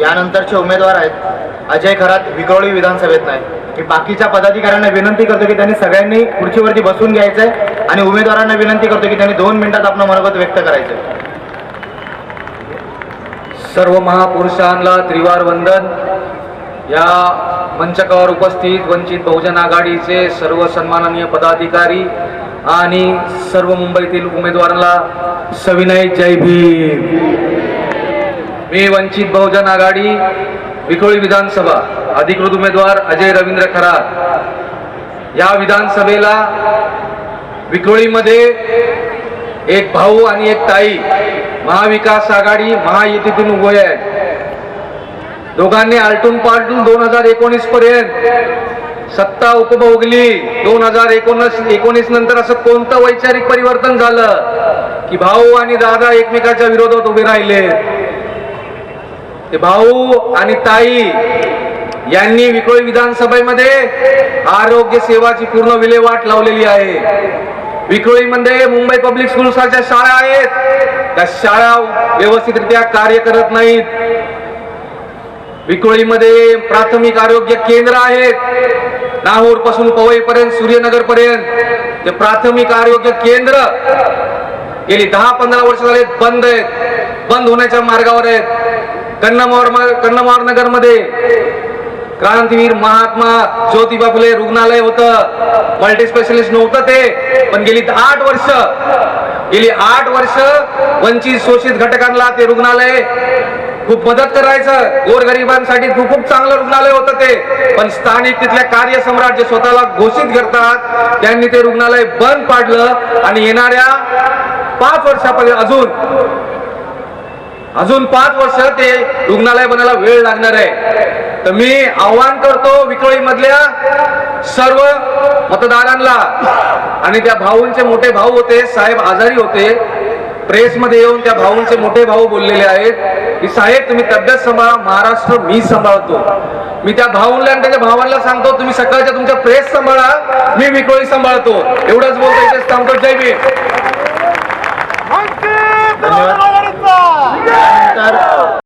यानंतरचे उमेदवार आहेत अजय खरात विक्रोळी विधानसभेत नाही. मी बाकीच्या पदाधिकाऱ्यांना विनंती करतो की त्यांनी सगळ्यांनी खुर्चीवरती बसून घ्यायचंय आणि उमेदवारांना विनंती करतो की त्यांनी दोन मिनिटात आपलं मनोगत व्यक्त करायचं सर्व महापुरुषांना त्रिवार वंदन या मंचकावर उपस्थित वंचित बहुजन आघाडीचे सर्व सन्माननीय पदाधिकारी आणि सर्व मुंबईतील उमेदवारांना सविनय जय भीम. मी वंचित बहुजन आघाडी विखोळी विधानसभा अधिकृत उमेदवार अजय रवींद्र खरात. या विधानसभेला विक्रोळीमध्ये एक भाऊ आणि एक ताई महाविकास आघाडी महायुतीतून उभे आहेत. दोघांनी आलटून पालटून दोन हजार एकोणीस पर्यंत सत्ता उपभोगली. दोन हजार एकोणीस एकोणीस नंतर असं कोणतं वैचारिक परिवर्तन झालं की भाऊ आणि दादा एकमेकाच्या विरोधात उभे राहिले? ते भाऊ आणि ताई यांनी विक्रोळी विधानसभेमध्ये आरोग्य सेवाची पूर्ण विल्हेवाट लावलेली आहे. विक्रोळीमध्ये म्हणजे मुंबई पब्लिक स्कूल्सच्या शाळा आहेत. त्या शाळा व्यवस्थितरित्या कार्य करत नाहीत. विक्रोळीमध्ये प्राथमिक आरोग्य केंद्र आहेत. नाहूरपासून पवई पर्यंत सूर्यनगर पर्यंत ते प्राथमिक आरोग्य केंद्र गेली दहा पंधरा वर्ष झाले बंद आहेत. बंद होण्याच्या मार्गावर आहेत. कन्नमोर कन्नमोर नगरमध्ये क्रांतीवीर महात्मा ज्योतिबा फुले रुग्णालय होतं. मल्टी स्पेशलिस्ट नव्हतं ते पण गेली आठ वर्ष गेली आठ वर्ष वंचित शोषित घटकांना ते रुग्णालय खूप मदत करायचं. गोरगरिबांसाठी खूप खूप चांगलं रुग्णालय होतं ते. पण स्थानिक तिथल्या कार्यसम्राट जे स्वतःला घोषित करतात. त्यांनी ते रुग्णालय बंद पाडलं आणि येणाऱ्या पाच वर्षापर्यंत अजून अजून पाच वर्ष ते रुग्णालय बनायला वेळ लागणार आहे. तर मी आव्हान करतो विक्रोळी मधल्या सर्व मतदारांना आणि त्या भाऊंचे मोठे भाऊ होते साहेब आजारी होते. प्रेसमध्ये येऊन त्या भाऊंचे मोठे भाऊ बोललेले आहेत की साहेब तुम्ही तब्येत सांभाळा महाराष्ट्र मी सांभाळतो. मी त्या भाऊंना आणि त्याच्या भावांना सांगतो तुम्ही सकाळच्या तुमच्या प्रेस सांभाळा मी विक्रोळी सांभाळतो. एवढंच बोलतो इथेच थांबतो. जय भीम.